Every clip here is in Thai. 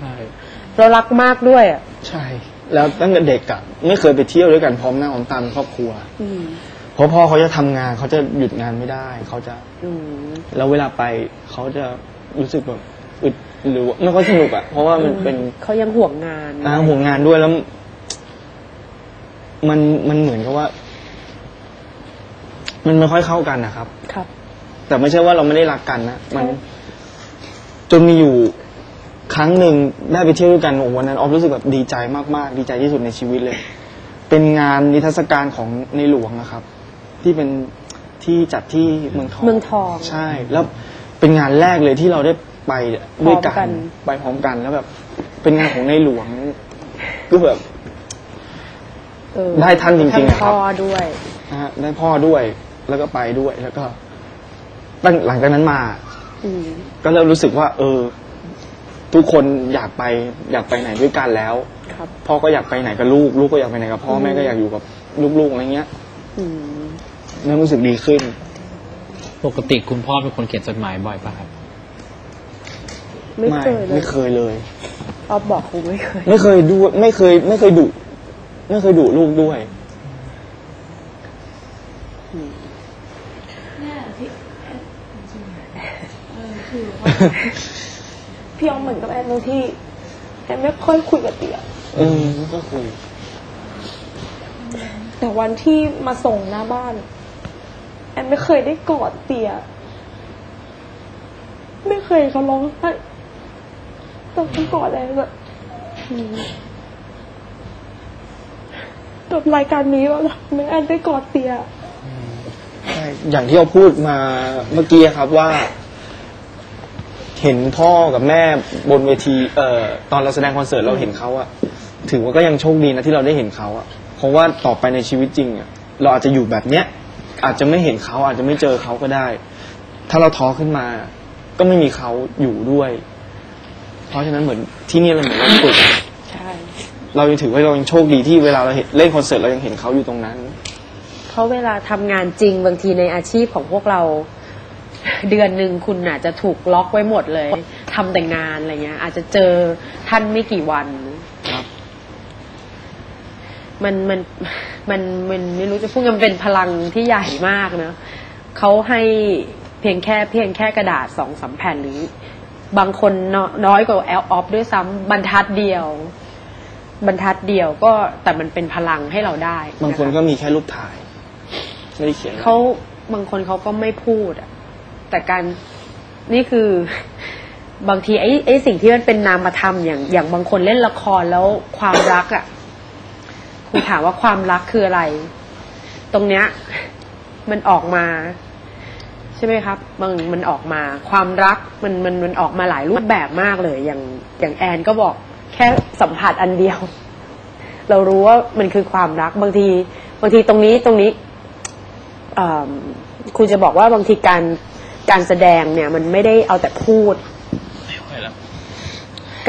ใช่เรารักมากด้วยอะใช่ แล้วตั้งแต่เด็กอะไม่เคยไปเที่ยวด้วยกันพร้อมหน้าพร้อมตาเป็นครอบครัวอืมเพราะพ่อเขาจะทำงานเขาจะหยุดงานไม่ได้เขาจะ อืม แล้วเวลาไปเขาจะรู้สึกแบบอึดหรือว่าไม่ค่อยสนุกอะเพราะว่ามันเป็นเขายังห่วงงานอ่าห่วงงานด้วยแล้ว มันมันเหมือนกับว่า มันไม่ค่อยเข้ากันนะครับ ครับ แต่ไม่ใช่ว่าเราไม่ได้รักกันนะมัน จนมีอยู่ค รั้งหนึ่งได้ไปเที่ยวด้วยกันโอ้โหวันนั้นออฟรู้สึกแบบดีใจมากๆ ดีใจที่สุดในชีวิตเลย เป็นงานนิทรรศการของในหลวงนะครับ ที่เป็นที่จัดที่เมืองทองเมืองทอง ใช่ แล้วเป็นงานแรกเลยที่เราได้ไปด้วยกัพร้อมกัน นไปพร้อมกันแล้วแบบ เป็นงานของในหลวงก็แบบ เออได้ท่านจริงๆท่านครับ พ่อด้วย นะฮะได้พ่อด้วยแล้วก็ไปด้วยแล้วก็ตั้งหลังจากนั้นมา อืม ก็เริ่มรู้สึกว่า เออ ทุกคนอยากไปอยากไปไหนด้วยกันแล้ว ครับ พ่อก็อยากไปไหนกับลูก ลูกก็อยากไปไหนกับพ่อแม่ก็อยากอยู่กับลูกๆอะไรเงี้ยอืมเริ่มรู้สึกดีขึ้น ปกติคุณพ่อเป็นคนเขียนจดหมายบ่อยป่ะครับ ไม่เคยเลยไม่เคยเลย ออฟบอกครูไม่เคย ไม่เคยดูไม่เคย ไม่เคยดุไม่เคยดุลูกด้วย เนี่ยที่แอดจริงๆเออคือว่า พี่ออมเหมือนกับแอนตรงที่แอนไม่ค่อยคุยกับเตี๋ยอืมก็คุยแต่วันที่มาส่งหน้าบ้าน แอนไม่เคยได้กอดเตี๋ยไม่เคยเขาร้องไห้ตอนเขากอดแอนแบบอืมแบบรายการนี้ว่าไม่แอนได้กอดเตี๋ย ใช่อย่างที่เราพูดมาเมื่อกี้ครับว่า เห็นพ่อกับแม่บนเวทีเอ่อตอนเราแสดงคอนเสิร์ตเราเห็นเขาอะถือว่าก็ยังโชคดีนะที่เราได้เห็นเขาอะเพราะว่าต่อไปในชีวิตจริงอะเราอาจจะอยู่แบบเนี้ยอาจจะไม่เห็นเขาอาจจะไม่เจอเขาก็ได้ ถ้าเราท้อขึ้นมา ก็ไม่มีเขาอยู่ด้วย เพราะฉะนั้นเหมือนที่นี่เราเหมือนเราฝึกใช่เรายังถือว่าเรายังโชคดีที่เวลาเราเห็นเล่นคอนเสิร์ตเรายังเห็นเขาอยู่ตรงนั้น เพราะเวลาทำงานจริงบางทีในอาชีพของพวกเรา เดือนหนึ่งคุณอาจจะถูกล็อกไว้หมดเลยทำแต่งานอะไรเงี้ย อาจจะเจอท่านไม่กี่วันครับ มันมันมันมันไม่รู้จะพูดกันเป็นพลังที่ใหญ่มากเนอะเขาให้เพียงแค่เพียงแค่กระดาษสองสามแผ่นหรือบางคนน้อยน้อยกว่าแอลออฟด้วยซ้ำบรรทัดเดียว บรรทัดเดียวก็แต่มันเป็นพลังให้เราได้ บางคนะะก็มีแค่รูปถ่ายไม่ได้เขียนอะไรเขาบางคนเขาก็ไม่พูดอะ แต่การนี่คือบางทีไอ้ไอ้สิ่งที่มันเป็นนามธรรมอย่างอย่างบางคนเล่นละครแล้วความรักอะคุณถามว่าความรักคืออะไร ตรงเนี้ย มันออกมา ใช่ไหมครับมันมันออกมา ความรักมันมันมันออกมาหลายรูปแบบมากเลย อย่างอย่างแอนก็บอกแค่สัมผัสอันเดียว เรารู้ว่ามันคือความรักบางที บางทีตรงนี้ตรงนี้คุณจะบอกว่าบางทีการ การแสดงเนี่ยมันไม่ได้เอาแต่พูด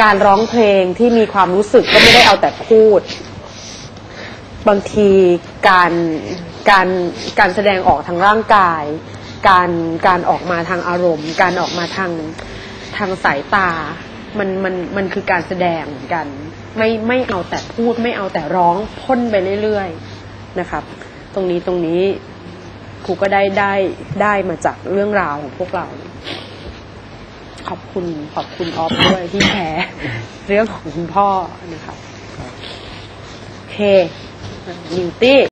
การร้องเพลงที่มีความรู้สึกก็ไม่ได้เอาแต่พูด บางทีการการการแสดงออกทางร่างกาย การการออกมาทางอารมณ์ การออกมาทางทางสายตา มันมันมันคือการแสดงเหมือนกัน ไม่ไม่เอาแต่พูด ไม่เอาแต่ร้องพ่นไปเรื่อยๆนะครับ ตรงนี้ตรงนี้ ครูก็ได้ได้ได้มาจากเรื่องราวของพวกเรา ขอบคุณขอบคุณออฟด้วยที่แชร์เรื่องของคุณพ่อนะคะโอเคนิวตี้